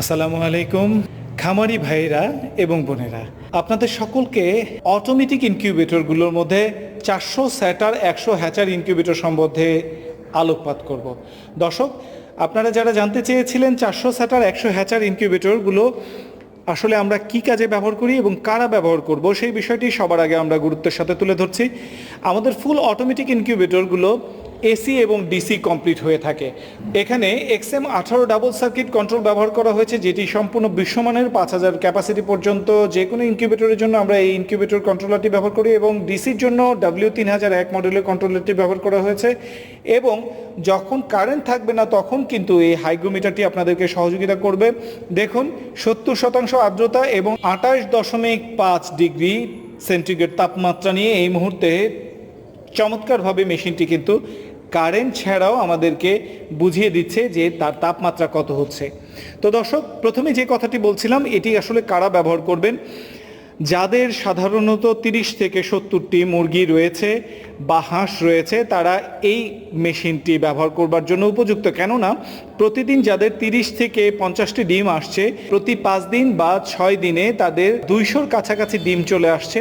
আসসালামু আলাইকুম, খামারি ভাইরা এবং বোনেরা। আপনাদের সকলকে অটোমেটিক ইনকিউবেটরগুলোর মধ্যে চারশো স্যাটার একশো হ্যাচার ইনকিউবেটর সম্বন্ধে আলোকপাত করব। দর্শক, আপনারা যারা জানতে চেয়েছিলেন চারশো স্যাটার একশো হ্যাচার ইনকিউবেটরগুলো আসলে আমরা কি কাজে ব্যবহার করি এবং কারা ব্যবহার করব, সেই বিষয়টি সবার আগে আমরা গুরুত্বের সাথে তুলে ধরছি। আমাদের ফুল অটোমেটিক ইনকিউবেটরগুলো এসি এবং ডিসি কমপ্লিট হয়ে থাকে। এখানে এক্সএম আঠারো ডাবল সার্কিট কন্ট্রোল ব্যবহার করা হয়েছে, যেটি সম্পূর্ণ বিশ্বমানের পাঁচ হাজার ক্যাপাসিটি পর্যন্ত যে কোনো ইনকিউবেটরের জন্য আমরা এই ইনকিউবেটর কন্ট্রোলারটি ব্যবহার করি এবং ডিসির জন্য ডাব্লিউ তিন হাজার এক মডেলের কন্ট্রোলারটি ব্যবহার করা হয়েছে। এবং যখন কারেন্ট থাকবে না, তখন কিন্তু এই হাইগ্রোমিটারটি আপনাদেরকে সহযোগিতা করবে। দেখুন, সত্তর শতাংশ আর্দ্রতা এবং আঠাশ দশমিক পাঁচ ডিগ্রি সেন্টিগ্রেড তাপমাত্রা নিয়ে এই মুহূর্তে চমৎকারভাবে মেশিনটি কিন্তু কারেন্ট ছাড়াও আমাদেরকে বুঝিয়ে দিচ্ছে যে তার তাপমাত্রা কত হচ্ছে। তো দর্শক, প্রথমে যে কথাটি বলছিলাম, এটি আসলে কারা ব্যবহার করবেন? যাদের সাধারণত তিরিশ থেকে সত্তরটি মুরগি রয়েছে বা হাঁস রয়েছে, তারা এই মেশিনটি ব্যবহার করবার জন্য উপযুক্ত। কেননা, প্রতিদিন যাদের তিরিশ থেকে পঞ্চাশটি ডিম আসছে, প্রতি পাঁচ দিন বা ছয় দিনে তাদের দুইশোর কাছাকাছি ডিম চলে আসছে।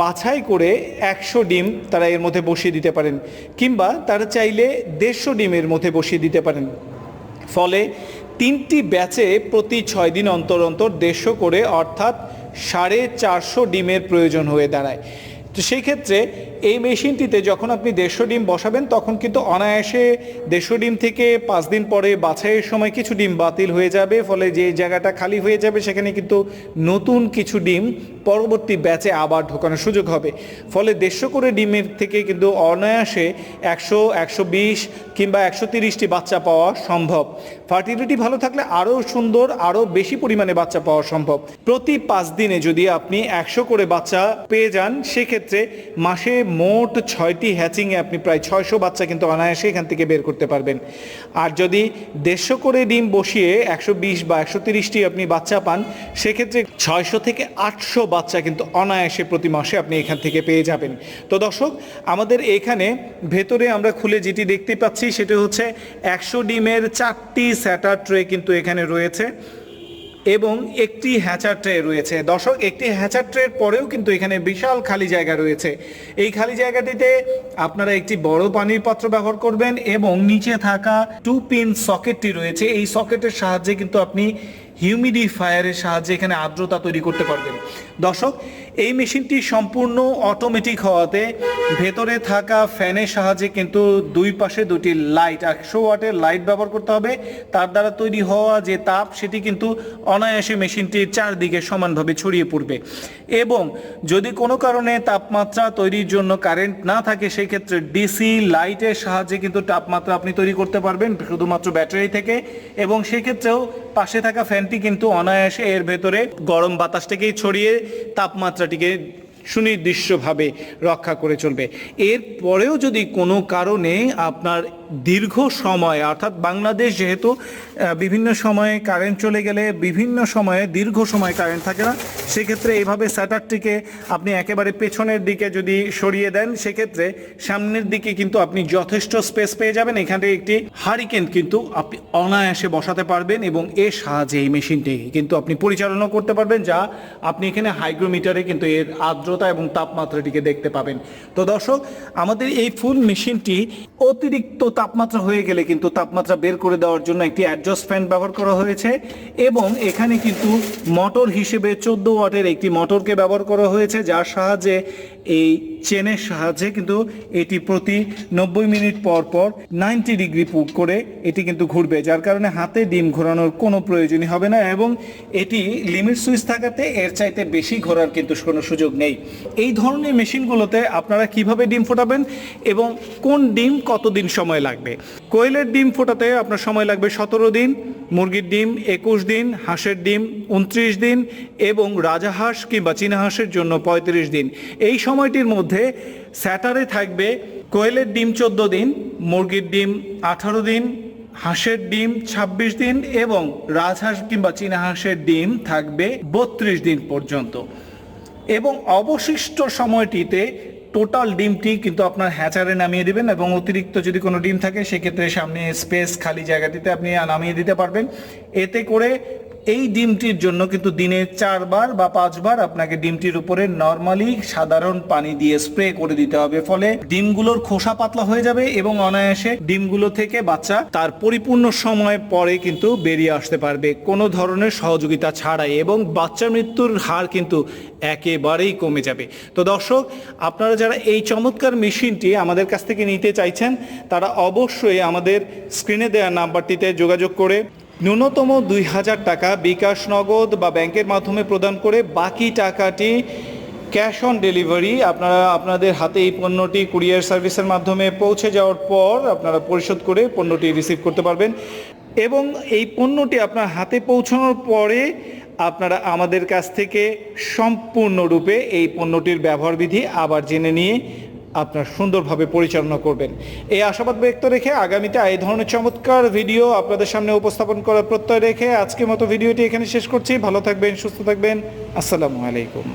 বাছাই করে একশো ডিম তারা এর মধ্যে বসিয়ে দিতে পারেন, কিংবা তারা চাইলে দেড়শো ডিমের মধ্যে বসিয়ে দিতে পারেন। ফলে তিনটি ব্যাচে প্রতি ছয় দিন অন্তর অন্তর দেড়শো করে, অর্থাৎ সাড়ে চারশো ডিমের প্রয়োজন হয়ে দাঁড়ায়। তো সেই ক্ষেত্রে এই মেশিনটিতে যখন আপনি দেড়শো ডিম বসাবেন, তখন কিন্তু অনায়াসে দেড়শো ডিম থেকে পাঁচ দিন পরে বাছাইয়ের সময় কিছু ডিম বাতিল হয়ে যাবে। ফলে যে জায়গাটা খালি হয়ে যাবে, সেখানে কিন্তু নতুন কিছু ডিম পরবর্তী ব্যাচে আবার ঢোকানোর সুযোগ হবে। ফলে দেড়শো করে ডিমের থেকে কিন্তু অনায়াসে একশো একশো বিশ কিংবা একশো তিরিশটি বাচ্চা পাওয়া সম্ভব। ফার্টিলিটি ভালো থাকলে আরও সুন্দর, আরও বেশি পরিমাণে বাচ্চা পাওয়া সম্ভব। প্রতি পাঁচ দিনে যদি আপনি একশো করে বাচ্চা পেয়ে যান, সেক্ষেত্রে মাসে মোট ছয়টি হ্যাচিংয়ে আপনি প্রায় ছয়শো বাচ্চা কিন্তু অনায়াসে এখান থেকে বের করতে পারবেন। আর যদি দেড়শো করে ডিম বসিয়ে একশো বিশ বা একশো তিরিশটি আপনি বাচ্চা পান, সেক্ষেত্রে ছয়শো থেকে আটশো বাচ্চা কিন্তু অনায়াসে প্রতি মাসে আপনি এখান থেকে পেয়ে যাবেন। তো দর্শক, আমাদের এখানে ভেতরে আমরা খুলে যেটি দেখতে পাচ্ছি সেটা হচ্ছে একশো ডিমের চারটি স্যাটার ট্রে কিন্তু এখানে রয়েছে। এবং একটি হ্যাচার ট্রে রয়েছে। দর্শক, একটি হ্যাচার ট্রের পরেও কিন্তু এখানে বিশাল খালি জায়গা রয়েছে। এই খালি জায়গাটিতে আপনারা একটি বড় পানির পাত্র ব্যবহার করবেন এবং নিচে থাকা টু পিন সকেটটি রয়েছে। এই সকেটের সাহায্যে কিন্তু আপনি হিউমিডিফায়ারের সাহায্যে এখানে আর্দ্রতা তৈরি করতে পারবেন। দর্শক, এই মেশিনটি সম্পূর্ণ অটোমেটিক হওয়াতে ভেতরে থাকা ফ্যানের সাহায্যে কিন্তু দুই পাশে দুটি লাইট একশো ওয়াটের লাইট ব্যবহার করতে হবে। তার দ্বারা তৈরি হওয়া যে তাপ, সেটি কিন্তু অনায়াসে মেশিনটির চারদিকে সমানভাবে ছড়িয়ে পড়বে। এবং যদি কোনো কারণে তাপমাত্রা তৈরির জন্য কারেন্ট না থাকে সেই ক্ষেত্রে ডিসি লাইটের সাহায্যে কিন্তু তাপমাত্রা আপনি তৈরি করতে পারবেন, শুধুমাত্র ব্যাটারি থেকে। এবং সেক্ষেত্রেও পাশে থাকা ফ্যানটি কিন্তু অনায়াসে এর ভেতরে গরম বাতাসটাকেই ছড়িয়ে তাপমাত্রাটিকে সুনির্দিষ্টভাবে রক্ষা করে চলবে। এরপরেও যদি কোনো কারণে আপনার দীর্ঘ সময়, অর্থাৎ বাংলাদেশ যেহেতু বিভিন্ন সময়ে কারেন্ট চলে গেলে বিভিন্ন সময়ে দীর্ঘ সময় কারেন্ট থাকে না, সেক্ষেত্রে এইভাবে স্যাটারটিকে আপনি একেবারে পেছনের দিকে যদি সরিয়ে দেন, সেক্ষেত্রে সামনের দিকে কিন্তু আপনি যথেষ্ট স্পেস পেয়ে যাবেন। এখানে একটি হারিকেন কিন্তু আপনি অনায়াসে বসাতে পারবেন এবং এর সাহায্যে এই মেশিনটি কিন্তু আপনি পরিচালনা করতে পারবেন, যা আপনি এখানে হাইগ্রোমিটারে কিন্তু এর আর্দ্রতা এবং তাপমাত্রাটিকে দেখতে পাবেন। তো দর্শক, আমাদের এই ফুল মেশিনটি অতিরিক্ত তাপমাত্রা হয়ে গেলে কিন্তু তাপমাত্রা বের করে দেওয়ার জন্য একটি অ্যাডজাস্ট ফ্যান ব্যবহার করা হয়েছে এবং এখানে কিন্তু মোটর হিসেবে চোদ্দ ওয়াটের একটি মোটরকে ব্যবহার করা হয়েছে, যার সাহায্যে এই চেনের সাহায্যে কিন্তু এটি প্রতি নব্বই মিনিট পর পর নাইনটি ডিগ্রি করে এটি কিন্তু ঘুরবে, যার কারণে হাতে ডিম ঘোরানোর কোনো প্রয়োজনই হবে না এবং এটি লিমিট সুইচ থাকাতে এর চাইতে বেশি ঘোরার কিন্তু কোনো সুযোগ নেই। এই ধরনের মেশিনগুলোতে আপনারা কীভাবে ডিম ফোটাবেন এবং কোন ডিম কতদিন সময় লাগবে? কোয়েলের ডিম ফোটাতে আপনার সময় লাগবে সতেরো দিন, মুরগির ডিম একুশ দিন, হাঁসের ডিম উনত্রিশ দিন এবং রাজাহাঁস কিংবা চীনা হাঁসের জন্য পঁয়ত্রিশ দিন। এই সময়টির মধ্যে স্যাটারে থাকবে কোয়েলের ডিম চোদ্দ দিন, মুরগির ডিম আঠারো দিন, হাঁসের ডিম ২৬ দিন এবং রাজহাঁস কিংবা চীনা হাঁসের ডিম থাকবে বত্রিশ দিন পর্যন্ত। এবং অবশিষ্ট সময়টিতে টোটাল ডিমটি কিন্তু আপনার হ্যাচারে নামিয়ে দিবেন এবং অতিরিক্ত যদি কোনো ডিম থাকে, সেক্ষেত্রে সামনে স্পেস খালি জায়গাটিতে আপনি নামিয়ে দিতে পারবেন। এতে করে এই ডিমটির জন্য কিন্তু দিনে চারবার বা পাঁচবার আপনাকে ডিমটির উপরে নর্মালি সাধারণ পানি দিয়ে স্প্রে করে দিতে হবে। ফলে ডিমগুলোর খোসা পাতলা হয়ে যাবে এবং অনায়াসে ডিমগুলো থেকে বাচ্চা তার পরিপূর্ণ সময় পরে কিন্তু বেরিয়ে আসতে পারবে। কোনো ধরনের সহযোগিতা ছাড়াই এবং বাচ্চা মৃত্যুর হার কিন্তু একেবারেই কমে যাবে। তো দর্শক, আপনারা যারা এই চমৎকার মেশিনটি আমাদের কাছ থেকে নিতে চাইছেন, তারা অবশ্যই আমাদের স্ক্রিনে দেওয়া নাম্বারটিতে যোগাযোগ করে ন্যূনতম দুই হাজার টাকা বিকাশ নগদ বা ব্যাংকের মাধ্যমে প্রদান করে বাকি টাকাটি ক্যাশ অন ডেলিভারি, আপনারা আপনাদের হাতে এই পণ্যটি কুরিয়ার সার্ভিসের মাধ্যমে পৌঁছে যাওয়ার পর আপনারা পরিশোধ করে পণ্যটি রিসিভ করতে পারবেন। এবং এই পণ্যটি আপনার হাতে পৌঁছানোর পরে আপনারা আমাদের কাছ থেকে সম্পূর্ণরূপে এই পণ্যটির ব্যবহার বিধি আবার জেনে নিয়ে আপনার সুন্দরভাবে পরিচালনা করবেন। এই আশাবাদ ব্যক্ত রেখে আগামীতে এই ধরনের চমৎকার ভিডিও আপনাদের সামনে উপস্থাপন করার প্রত্যয় রেখে আজকের মতো ভিডিওটি এখানে শেষ করছি। ভালো থাকবেন, সুস্থ থাকবেন। আসসালামু আলাইকুম।